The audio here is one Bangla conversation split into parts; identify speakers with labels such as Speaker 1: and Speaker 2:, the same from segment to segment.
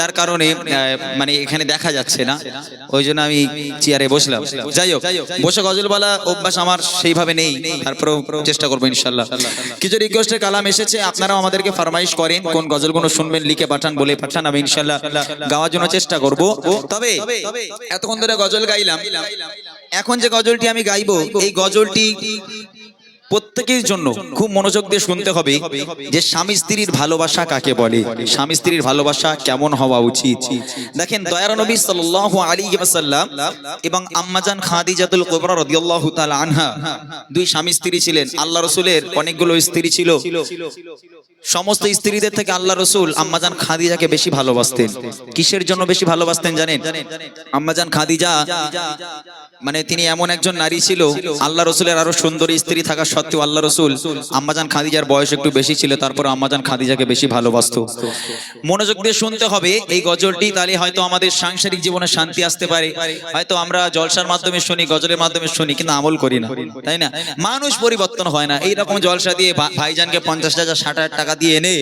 Speaker 1: তার কারণে মানে এখানে দেখা যাচ্ছে না। ওই জন্য আমি চেয়ারে বসলাম। যাই হোক, বসে গজল বলা অভ্যাস আমার সেইভাবে নেই। তারপরেও চেষ্টা করব ইনশাল্লাহ কিছু রিকোয়েস্টের কালাম এসেছে, আপনারাও আমাদেরকে ফরমাইশ করেন, কোন গজলগুলো শুনবেন, লিখে পাঠান, বলে পাঠান, আমি ইনশাল্লাহ গাওয়ার জন্য চেষ্টা করব। তবে এতক্ষণ ধরে গজল গাইলাম। এখন যে গজলটি আমি গাইবো, এই গজলটি প্রত্যেকের জন্য খুব মনোযোগ দিয়ে শুনতে হবে যে স্বামী স্ত্রীর ভালোবাসা কাকে বলে? স্বামী স্ত্রীর ভালোবাসা কেমন হওয়া উচিত? দেখেন, দয়ার নবী সাল্লাল্লাহু আলাইহি ওয়াসাল্লাম এবং আম্মাজান খাদিজাতুল কুবরা রাদিয়াল্লাহু তাআলা আনহা দুই স্বামী স্ত্রী ছিলেন। আল্লাহ রাসূলের অনেকগুলো স্ত্রী ছিল। সমস্ত স্ত্রীদের থেকে আল্লাহ রসুল আম্মাজান খাদিজাকে বেশি ভালোবাসতেন। কিসের জন্য বেশি ভালোবাসতেন জানেন? আম্মাজান খাদিজা মানে তিনি এমন একজন নারী ছিল, আল্লাহ রসুলের আরও সুন্দরী স্ত্রী থাকা সত্ত্বেও আল্লাহ রসুল আম্মাজান খাদিজার বয়স একটু বেশি ছিল, তারপর আম্মাজান খাদিজাকে বেশি ভালোবাসতো। মনোযোগ দিয়ে শুনতে হবে, এই গজলটি তাহলে হয়তো আমাদের সাংসারিক জীবনে শান্তি আসতে পারে। হয়তো আমরা জলসার মাধ্যমে শুনি, গজলের মাধ্যমে শুনি, কিন্তু আমল করি না, তাই না? মানুষ পরিবর্তন হয় না। এইরকম জলসা দিয়ে ভাইজানকে পঞ্চাশ হাজার, ষাট হাজার টাকা দিয়ে এনে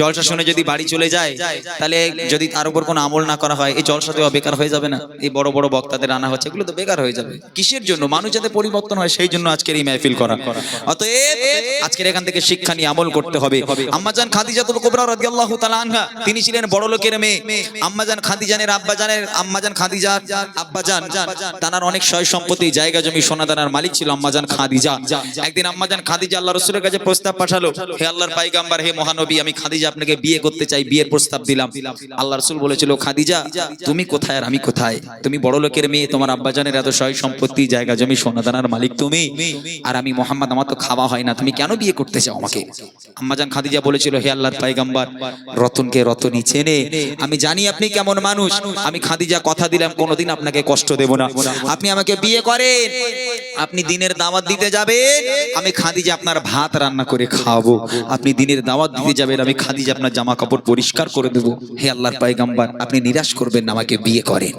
Speaker 1: জলসা শুনে যদি বাড়ি চলে যায়, তাহলে যদি তার উপর কোনো আমল না করা হয়, এই জলসা দেওয়া বেকার হয়ে যাবে না। এই বড় বড় বক্তাদের আনা হচ্ছে, এগুলো তো বেকার হয়ে যাবে। কিসের জন্য? মানুষ যাতে পরিবর্তন হয়, সেই জন্য আজকের এই মেহফিল করা। অতএব আজকের এখান থেকে শিক্ষা নিয়ে আমল করতে হবে। আম্মাজান খাদিজাতুল কুবরা রাদিয়াল্লাহু তাআলা আনহা, তিনি ছিলেন বড় লোকের মেয়ে। আম্মাজান খাদিজানের আব্বাজানের, আম্মাজান আব্বাজান, তানার অনেক সয় সম্পত্তি, জায়গা জমি মালিক ছিল আম্মাজান খাদিজা। একদিন আম্মাজান খাদিজা আল্লাহ রাসূলের কাছে প্রস্তাব পাঠালো, হে আল্লাহর হে মহানবী, আমি খাদিজা আপনাকে বিয়ে করতে চাই, বিয়ের প্রস্তাব দিলাম। আল্লাহ রাসূল বলেছিল, খাদিজা, তুমি কোথায় আর আমি কোথায়? তুমি বড় লোকের মেয়ে, তোমার আব্বাজানের এত সয় সম্পত্তি, জায়গা, জমি সোনা দানার মালিক তুমি। আর আমি মোহাম্মদ, আমার তো খাওয়া হয় না। তুমি কেন বিয়ে করতে চাও আমাকে? আম্মাজান খাদিজা বলেছিল, হে আল্লাহর পাইগাম্বার রতনকে রতনই চেনে। আমি জানি আপনি কেমন মানুষ। আমি খাদিজা কথা দিলাম, কোনোদিন আপনাকে কষ্ট দেব না। আপনি আমাকে বিয়ে করেন। আপনি দিনের দাওয়াত দিতে যাবেন। আমি খাদিজা আপনার ভাত রান্না করে খাওয়াবো। আপনি দিনের দাওয়াত দিতে যাবেন। আমি খাদিজা আপনার জামা কাপড় পরিষ্কার করে দেবো। হে আল্লাহর পাইগাম্বার আপনি নিরাশ করবেন আমাকে বিয়ে করেন।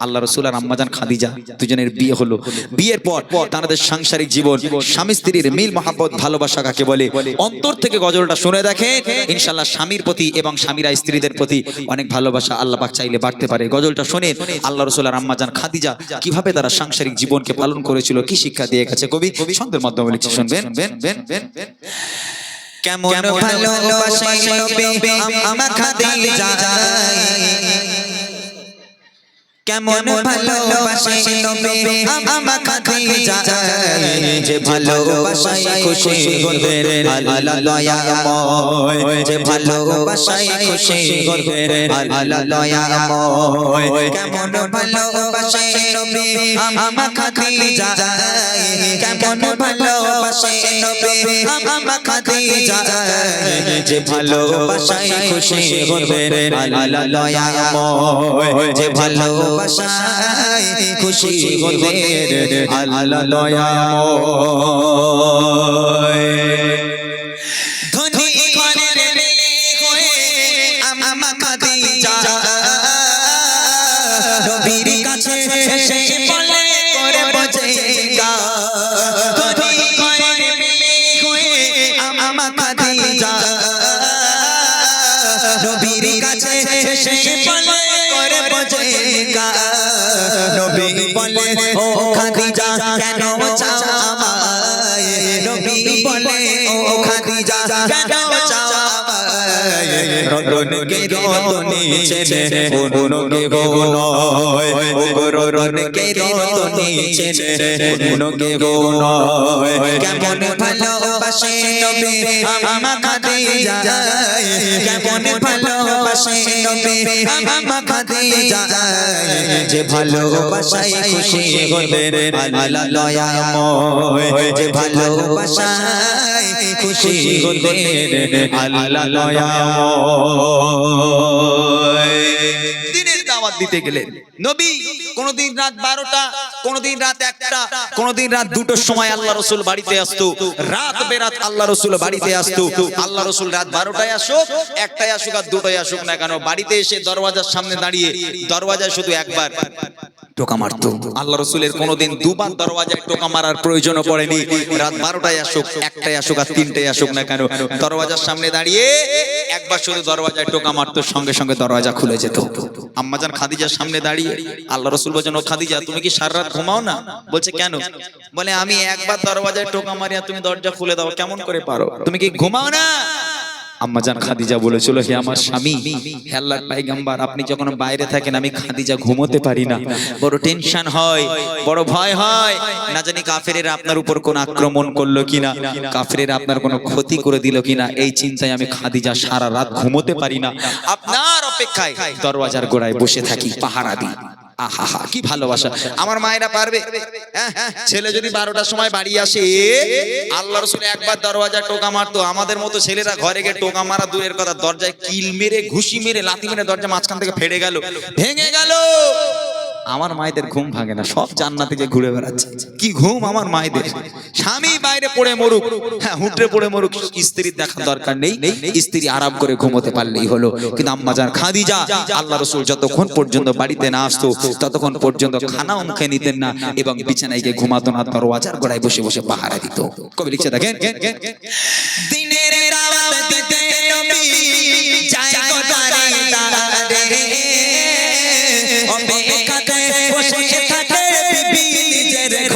Speaker 1: আল্লাহ রসুল আর আম্মাজান খাদিজা দুজনের বিয়ে হলো। বিয়ের পর তাদের সাংসারিক জীবন স্বামী স্ত্রীর মিল মহাব্বত ভালোবাসা কাকে বলে? অন্তর থেকে গজলটা শুনে দেখেন ইনশাল্লাহ স্বামীর প্রতি এবং স্বামীরা স্ত্রীদের প্রতি অনেক ভালোবাসা আল্লাহ পাক চাইলে বাড়তে পারে। গজলটা শুনে আল্লাহ রসুল আর আম্মাজান খাদিজা কীভাবে তারা সাংসারিক জীবনকে পালন করেছিল কি শিক্ষা দিয়ে গেছে? কবি ছন্দের মাধ্যমে লিখছে শুনবেন? বেন বেন বেন বেন কেমন ভালোবাসে আমার খাদিজা। কেমন ভালোবাসে নবী আমা খাদিজা যে ভালোবাসায় খুশি হবে আল্লাহ দয়াময় যে ভালোবাসায় খুশি হবে আল্লাহ দয়াময় কেমন ভালোবাসে নবী আমা খাদিজা কেমন ভালোবাসে নবী আমা খাদিজা যে ভালোবাসায় খুশি হবে আল্লাহ দয়াময় যে ভালো ভালোবাসায় খুশি হলেন আল্লাহ দয়াময়। বলে ও খাদিজা ভালোবাসে কেমন ভালোবাসে নবী আমা খাদিজা যে ভালোবাসায় খুশি হলেন আল্লাহ দয়াময় যে ভালোবাসায় খুশি হলেন আল্লাহ দয়াময় দিনের দাওয়াত দিতে গেলেন নবী, কোনদিন রাত বারোটা, কোনদিন রাত একটা, কোনদিন রাত দুটোর সময় আল্লাহ রসুল বাড়িতে আসতো। রাত বেরাত আল্লাহ রসুল বাড়িতে আসতো। আল্লাহ রসুল রাত বারোটায় আসুক একটাই আসুক আর দুটোই আসুক না কেন, বাড়িতে এসে দরওয়াজার সামনে দাঁড়িয়ে, দরওয়াজায় শুধু একবার টোকা মারতো। আল্লাহ রসুলের কোনোদিন দুবার দরওয়াজায় টোকা মারার প্রয়োজনও পড়েনি। রাত বারোটায় আসুক একটাই আসুক আর তিনটায় আসুক না কেন, দরওয়াজার সামনে দাঁড়িয়ে একবার শুধু দরওয়াজায় টোকা মারতো, সঙ্গে সঙ্গে দরওয়াজা খুলে যেত। আম্মাজান খাদিজার সামনে দাঁড়িয়ে আল্লাহ রসুল বলছেন, ও খাদিজা, তুমি কি সারা রাত ঘুমাও না? বলছে, কেন? বলে, আমি একবার দরওয়াজায় টোকা মারিয়া তুমি দরজা খুলে দাও, কেমন করে পারো? তুমি কি ঘুমাও না? আম্মাজান খাদিজা বলেছিল হে আমার স্বামী হে আল্লাহর পাইগাম্বার আপনি যখন বাইরে থাকেন আমি খাদিজা ঘুমোতে পারি না। বড় টেনশন হয় বড় ভয় হয়। না জানি কাফেরেরা আপনার উপর কোন আক্রমণ করল কিনা কাফেরেরা আপনার কোনো ক্ষতি করে দিল কিনা এই চিন্তায় আমি খাদিজা সারা রাত ঘুমোতে পারি না। আপনার অপেক্ষায় দরওয়াজার গোড়ায় বসে থাকি পাহারা দিই। আহা কি ভালোবাসা। আমার মায়েরা পারবে? হ্যাঁ, হ্যাঁ, ছেলে যদি বারোটার সময় বাড়ি আসে আল্লাহ রসুল একবার দরওয়াজা টোকা মারতো। আমাদের মতো ছেলেরা ঘরে গিয়ে টোকা মারা দূরের কথা দরজায় কিল মেরে ঘুষি মেরে লাথি মেরে দরজা মাঝখান থেকে ফেড়ে গেল। ভেঙে গেল। আমার মায়েদের ঘুম ভাঙে না, সব জান্নাতে যে ঘুরে বেড়াচ্ছে। কি ঘুম আমার মায়েদের? স্বামী বাইরে পড়ে মরুক। হ্যাঁ হুটরে পড়ে মরুক। স্ত্রীর দেখার দরকার নেই। স্ত্রী আরাম করে ঘুমোতে পারলেই হলো। কিন্তু আম্মা যান খাদিজা আল্লাহ রসুল যতক্ষণ পর্যন্ত বাড়িতে না আসতো, ততক্ষণ পর্যন্ত খানাও মুখে নিতেন না এবং বিছানায় গিয়ে ঘুমাতো না, দরওয়াজার গোড়ায় বসে বসে পাহারা দিত। কবি লিখছে, দেখেন
Speaker 2: দিনের দাওয়াত দিতে যায় গো দারে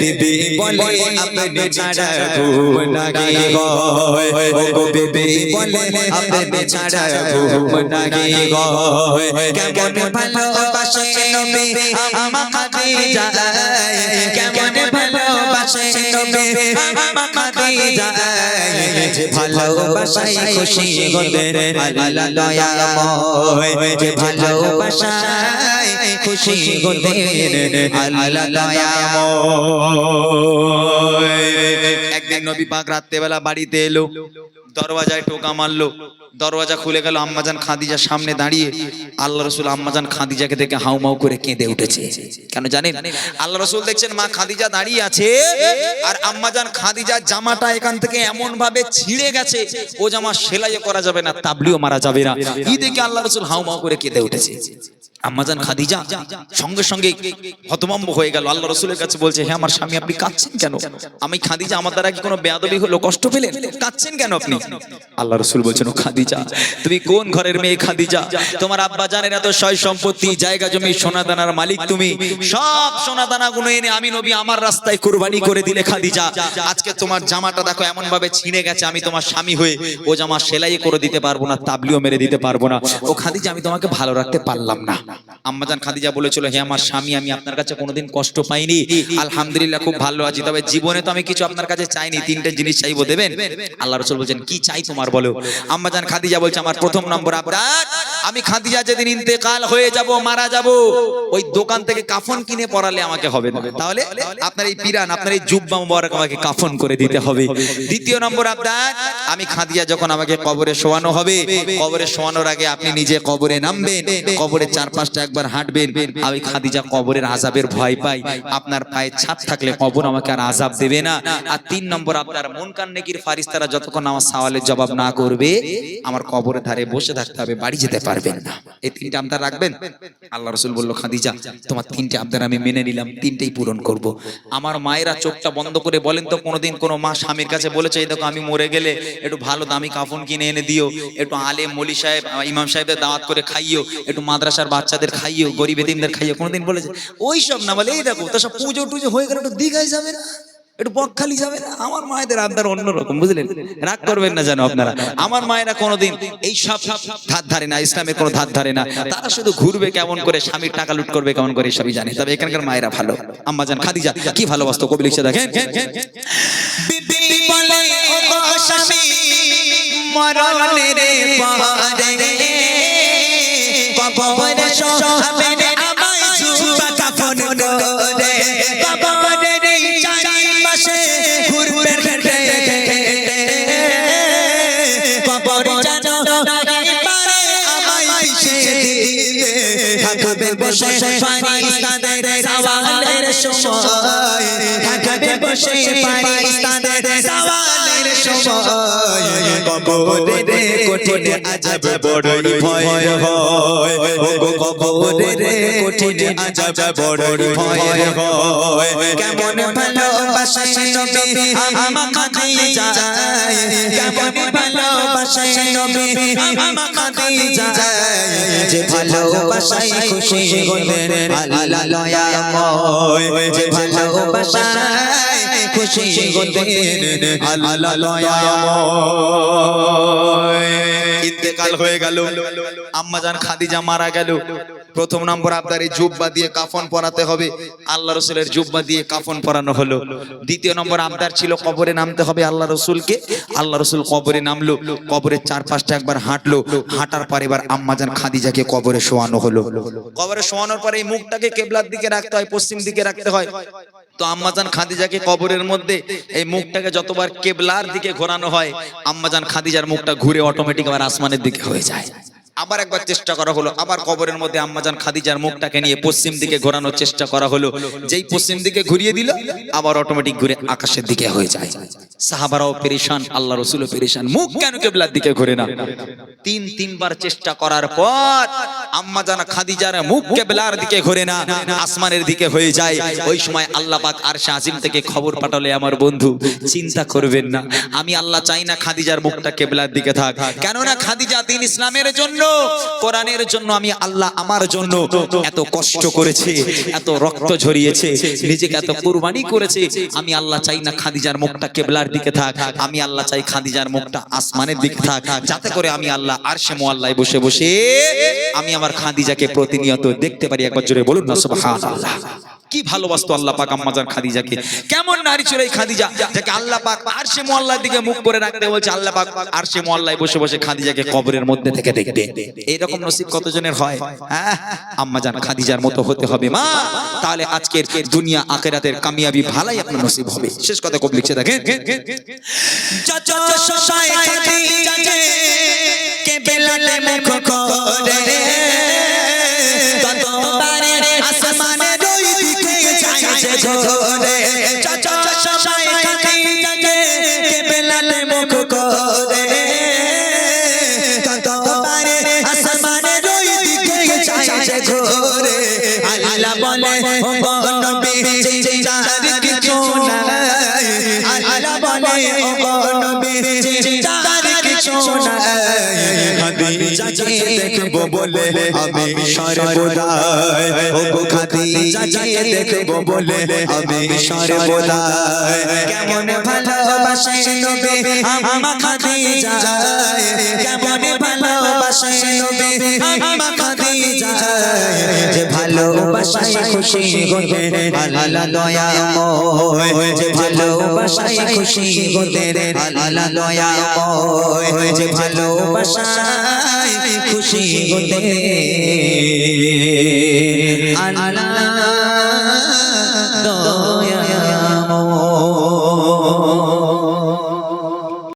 Speaker 2: বিবি বলে আপনি ছাড়া ঘুম নাহি গো। ও বিবি বলে আপনি ছাড়া ঘুম নাহি গো। কেমন ভালোবাসে নবী? আমা খাদিজা? কেমন তবে ভালোবাসায় খুশি ভালোবাসায় খুশি
Speaker 1: একদিন নবী পাক রাত্রেবেলা বাড়িতে এলো। দরওয়াজায় টোকা মারলো। দরওয়াজা খুলে গেল, আম্মাজান খাদিজার সামনে দাঁড়িয়ে। আল্লাহ রসুল আম্মাজান খাদিজাকে দেখে হাউমাউ করে কেঁদে উঠেছে। কেন জানেন? আল্লাহ রসুল দেখছেন মা খাদিজা দাঁড়িয়ে আছে, আর আম্মাজান খাদিজার জামাটা এখান থেকে এমন ভাবে ছিঁড়ে গেছে, ও জামা সেলাইও করা যাবে না, তাবলিও মারা যাবে না। ই দেখে আল্লাহ রসুল হাউমাউ করে কেঁদে উঠেছে। আম্মাজান খাদিজা সঙ্গে সঙ্গে হতমম্ব হয়ে গেল। আল্লাহ রসুলের কাছে বলছে হ্যাঁ আমার স্বামী, আপনি কাঁদছেন কেন? আমি খাদিজা, আমার দ্বারা কি কোনো বেয়াদবি হলো? কষ্ট পেলেন? কাঁদছেন কেন আপনি? আল্লাহ রসুল বলছেন, ও খাদিজা, তুমি কোন ঘরের মেয়ে খাদিজা? তোমার আব্বা জানেন এত সয় সম্পত্তি, জায়গা জমি সোনা দানার মালিক তুমি। সব সোনা দানা গুলো এনে আমি নবী আমার রাস্তায় কুরবানি করে দিলে খাদিজা। আজকে তোমার জামাটা দেখো এমন ভাবে ছিঁড়ে গেছে, আমি তোমার স্বামী হয়ে ও জামা সেলাই করে দিতে পারব না, তাবলিও মেরে দিতে পারব না। ও খাদিজা, আমি তোমাকে ভালো রাখতে পারলাম না। আম্মাজান খাদিজা বলেছিল, হে আমার স্বামী, আমি আপনার কাছে কোনোদিন কষ্ট পাইনি। আলহামদুলিল্লাহ, খুব ভালো আছি। তবে জীবনে তো আমি কিছু আপনার কাছে চাইনি। তিনটে জিনিস চাইব দেবেন? আল্লাহ রসুল বলছেন, কি চাই তোমার বলো? আম্মাজান খাদিজা বলছে, আমার প্রথম নম্বর আবরাত আমি খাদিজা যেদিন ইন্তেকাল হয়ে যাব, মারা যাব, ওই দোকান থেকে কাফন কিনে পরালে আমাকে হবে না। তাহলে আপনার এই পিরান, আপনার এই জুব্বা মুবারক আমাকে কাফন করে দিতে হবে। দ্বিতীয় নম্বর আবরাত আমি খাদিজা যখন আমাকে কবরে শোয়ানো হবে, কবরে শোয়ানোর আগে আপনি নিজে কবরে নামবেন কবরের চারপাশটা একবার হাঁটবেন। আমি খাদিজা কবরের আজাবের ভয় পাই। আপনার পায়ে ছাপ থাকলে কবর আমাকে আর আজাব দেবে না। আর তিন নম্বর আপনার মন কান নেকির ফারিস্তারা যতক্ষণ আমার সওয়ালের জবাব না করবে, আমার কবরের ধারে বসে থাকতে হবে, বাড়ি যেতে পারবেন না। এই তিনটে আবদার রাখবেন? আল্লাহ রসুল বলল, খাদিজা, তোমার তিনটে আবদার আমি মেনে নিলাম, তিনটেই পূরণ করব। আমার মায়েরা চোখটা বন্ধ করে বলেন তো, কোনোদিন কোনো মা স্বামীর কাছে বলেছে, এই দেখো, আমি মরে গেলে একটু ভালো দামি কাফন কিনে এনে দিও, একটু আলে মলি সাহেব ইমাম সাহেবদের দাওয়াত করে খাইও, একটু মাদ্রাসার বাচ্চাদের খাইও, গরিব এতিমদের খাইও। কোনোদিন বলেছে। ওই সব না বলে, এই দেখো, তো সব পুজো টুজো হয়ে গেলে একটু দীঘায় যাবে না? একটু বকখালি যাবে আমার মায়েদের আবদার অন্যরকম বুঝলেন? রাগ করবেন না জানো আপনারা। আমার মায়েরা কোনোদিন এই সব ধার ধারে না ইসলামের কোনো ধার ধারে না। তারা শুধু ঘুরবে কেমন করে স্বামীর টাকা লুট করবে কেমন করে সবই জানে। তবে এখানকার মায়েরা ভালো। আম্মা জান খাদিজা কি ভালোবাসতো কবি লিখছে দেখেন।
Speaker 2: মরণের পরে। কবরে শোহাবেন চারিপাশে ঘুরবে হেঁটে কবরে জানো পারে আমায় পিছে দিবে। থাকবে বসে পাকিস্তানের সওয়ালের সময়। থাকবে বসে পাকিস্তানের সওয়ালের কবরে কঠিন আজব বড়ই ভয় হয়। কবরে কঠিন আজব বড়ই ভয় হয়। কেমন ভালোবাসে নবী আমাকে খাদিজা কেমন ভালোবাসে নবী আমাকে খাদিজা যে ভালোবাসায় খুশি হলেন আল্লাহ লয়াময় যে ভালোবাসায় খুশি হলেন আল্লাহ লয়াময়
Speaker 1: ইন্তেকাল হয়ে গেল। আম্মাজান খাদিজা মারা গেল। প্রথম নম্বর আপনার এই জুব্বা দিয়ে কাফন পরাতে হবে। আল্লাহ রসুলের জুব্বা দিয়ে কাফন পরানো হলো। দ্বিতীয় নম্বর ছিল কবরে নামতে হবে আল্লাহ রসুলকে। আল্লাহ রসুল কবরে নামলো। কবরের চার পাঁচটা একবার হাঁটলো। হাঁটার পর এবার আম্মাজান খাদিজাকে কবরে শোয়ানো হলো। কবরে শোয়ানোর পরে এই মুখটাকে কেবলার দিকে রাখতে হয়, পশ্চিম দিকে রাখতে হয়। তো আম্মাজান খাদিজাকে কবরের মধ্যে এই মুখটাকে যতবার কেবলার দিকে ঘোরানো হয়, আম্মাজান খাদিজার মুখটা ঘুরে অটোমেটিক আবার আসমানের দিকে হয়ে যায়। আবার একবার চেষ্টা করা হলো, আবার কবরের মধ্যে আম্মাজান খাদিজার মুখটাকে নিয়ে পশ্চিম দিকে ঘোরানোর চেষ্টা করা হলো। যেই পশ্চিম দিকে ঘুরিয়ে দিল, আবার অটোমেটিক ঘুরে আকাশের দিকে হয়ে যায়। সাহাবারাও পেরেশান, আল্লাহ রসুলও পেরেশান, মুখ কেন কেবলার দিকে ঘুরে না? তিন, তিনবার চেষ্টা করার পর আম্মাজান খাদিজার মুখ কেবলার দিকে ঘুরে না, আসমানের দিকে হয়ে যায়। ওই সময় আল্লাহ পাক আর আজিম থেকে খবর পাঠালে, আমার বন্ধু, চিন্তা করবেন না। আমি আল্লাহ চাই না খাদিজার মুখটা কেবলার দিকে থাক। কেননা খাদিজা দিন ইসলামের জন্য কোরআনের জন্য আমি আল্লাহ আমার জন্য এত কষ্ট করেছে, এত রক্ত ঝরিয়েছে, নিজেকে এত কুরবানি করেছে। আমি আল্লাহ চাই না খাদিজার মুখটা কেবলার দিকে থাক, আমি আল্লাহ চাই খাদিজার মুখটা আসমানের দিকে থাক। যাতে করে আমি আল্লাহ আর সে মোয়াল্লায় বসে বসে আমি আমার খাদিজাকে প্রতিনিয়ত দেখতে পারি। একবার জোরে বলুন না, সুবহানাল্লাহ। কি ভালোবাসতো আল্লাহ পাক আম্মাজান খাদিজাকে কেমন নারী ছিল এই খাদিজা যাকে আল্লাহ পাক আর সে মোয়াল্লার দিকে মুখ করে রাখতে বলছে আল্লাহ পাক আর সে মোয়াল্লায় বসে বসে খাদিজাকে কবরের মধ্যে থেকে দেখতে এইরকম নসিব কতজনের হয় হ্যাঁ আম্মাজান খাদিজার মতো হতে হবে মা তাহলে আজকের দুনিয়া আখেরাতের কামিয়াবি ভালাই আপনার নসিব হবে শেষ কথা কব লিখছে দেখেন
Speaker 2: কে বেলালে মুখ যে বলে, আমি সর্বদাই ও খাদিজাকে দেখব বলে, আমি সর্বদাই কেমন ভালোবাসে নবী আমা খাদিজা কেমন ভালোবাসে নবী আমা খাদিজা যে ভালোবাসায় খুশি হতে আল্লাহ দয়াময় যে ভালোবাসায় খুশি হতে আল্লাহ দয়াময় যে ভালোবাসায় খুশি হতে আল্লাহ।